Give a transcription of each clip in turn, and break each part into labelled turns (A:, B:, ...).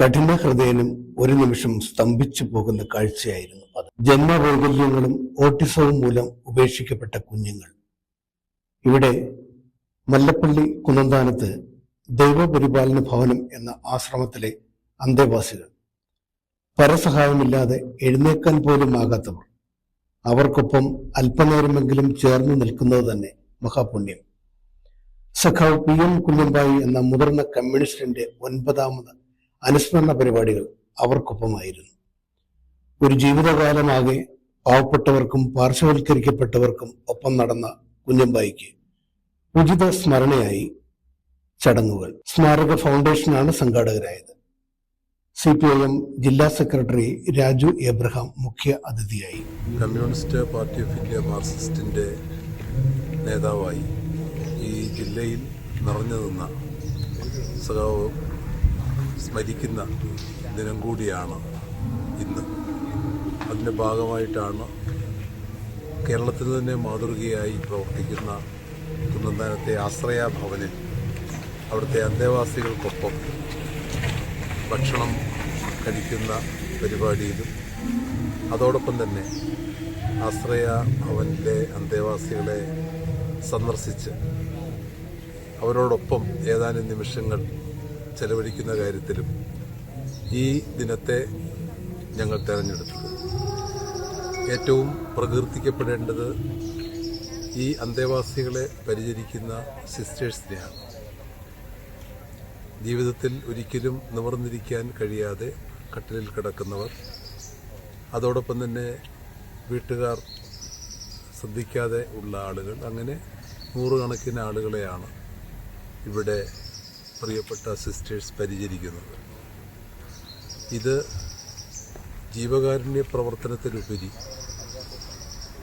A: കഠിന ഹൃദയനും ഒരു നിമിഷം സ്തംഭിച്ചു പോകുന്ന കാഴ്ചയായിരുന്നു അത്. ജന്മവൈകല്യങ്ങളും ഓട്ടിസവും മൂലം ഉപേക്ഷിക്കപ്പെട്ട കുഞ്ഞുങ്ങൾ. ഇവിടെ മല്ലപ്പള്ളി കുന്നന്താനത്ത് ദൈവപരിപാലന ഭവനം എന്ന ആശ്രമത്തിലെ അന്തേവാസികൾ. പരസഹായമില്ലാതെ എഴുന്നേക്കാൻ പോലും ആകാത്തവർ. അവർക്കൊപ്പം അല്പനേരമെങ്കിലും ചേർന്ന് നിൽക്കുന്നത് തന്നെ മഹാപുണ്യം. സഖാവ് പി എം കുഞ്ഞമ്പായി എന്ന മുതിർന്ന കമ്മ്യൂണിസ്റ്റിന്റെ ഒൻപതാമത് അനുസ്മരണ പരിപാടികൾ അവർക്കൊപ്പമായിരുന്നു. ഒരു ജീവിതകാലമാകെ പാവപ്പെട്ടവർക്കും പാർശ്വവൽക്കരിക്കപ്പെട്ടവർക്കും ഒപ്പം നടന്ന കുഞ്ഞമ്പായിക്ക് ഉചിത സ്മരണയായി ചടങ്ങുകൾ. സ്മാരക ഫൗണ്ടേഷനാണ് സംഘാടകരായത്. സി പി ഐ എം ജില്ലാ സെക്രട്ടറി രാജു എബ്രഹാം മുഖ്യ അതിഥിയായി.
B: കമ്മ്യൂണിസ്റ്റ് പാർട്ടി ഓഫ് ഇന്ത്യ മാർക്സിസ്റ്റിന്റെ നേതാവായി ഈ ജില്ലയിൽ നിറഞ്ഞു നിന്ന സ്മരിക്കുന്ന ദിനം കൂടിയാണ് ഇന്ന്. അതിന്റെ ഭാഗമായിട്ടാണ് കേരളത്തിൽ തന്നെ മാതൃകയായി പ്രവർത്തിക്കുന്ന കുന്നന്താനത്തെ ആശ്രയ ഭവനിൽ അവിടുത്തെ അന്തേവാസികൾക്കൊപ്പം ഭക്ഷണം കഴിക്കുന്ന പരിപാടിയിലും അതോടൊപ്പം തന്നെ ആശ്രയ ഭവനിലെ അന്തേവാസികളെ സന്ദർശിച്ച് അവരോടൊപ്പം ഏതാനും നിമിഷങ്ങൾ ചെലവഴിക്കുന്ന കാര്യത്തിലും ഈ ദിനത്തെ ഞങ്ങൾ തെരഞ്ഞെടുത്തു ഏറ്റവും പ്രകീർത്തിക്കപ്പെടേണ്ടത് ഈ അന്തേവാസികളെ പരിചരിക്കുന്ന സിസ്റ്റേഴ്സിനെയാണ്. ജീവിതത്തിൽ ഒരിക്കലും നിവർന്നിരിക്കാൻ കഴിയാതെ കട്ടിലിൽ കിടക്കുന്നവർ അതോടൊപ്പം തന്നെ വീട്ടുകാർ ശ്രദ്ധിക്കാതെ ഉള്ള ആളുകൾ അങ്ങനെ നൂറുകണക്കിന് ആളുകളെയാണ് ഇവിടെ പ്രിയപ്പെട്ട സിസ്റ്റേഴ്സ് പരിചരിക്കുന്നത്. ഇത് ജീവകാരുണ്യ പ്രവർത്തനത്തിലുപരി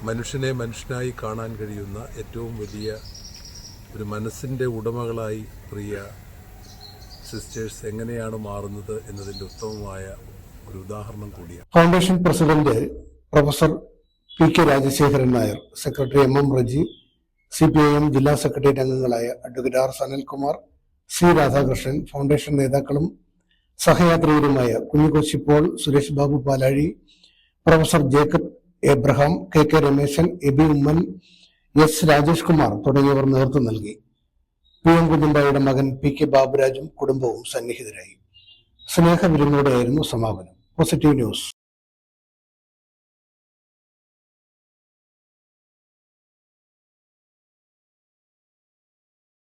B: മനുഷ്യനെ മനുഷ്യനായി കാണാൻ കഴിയുന്ന ഏറ്റവും വലിയ ഒരു മനസ്സിന്റെ ഉടമകളായി പ്രിയ സിസ്റ്റേഴ്സ് എങ്ങനെയാണ് മാറുന്നത് എന്നതിന്റെ ഉത്തമമായ ഒരു ഉദാഹരണം കൂടിയാണ്.
A: Foundation president professor P K Rajasekharan Nair secretary M M Reji C P I M ജില്ലാ സെക്രട്ടേറിയറ്റ് അംഗങ്ങളായ advocate R Sanalkumar C Radhakrishnan foundation നേതാക്കളും സഹയാത്രികരുമായ Kunjukochi Paul Suresh Babu Palazhi professor Jacob Abraham K K Rameshan Aby Oommen S Rajesh Kumar തുടങ്ങിയവർ നേതൃത്വം നൽകി. P M കുഞ്ഞമ്പായുടെ മകൻ P K ബാബുരാജും കുടുംബവും സന്നിഹിതരായി. സ്നേഹവിരുന്നോടെയായിരുന്നു സമാപനം. Positive news.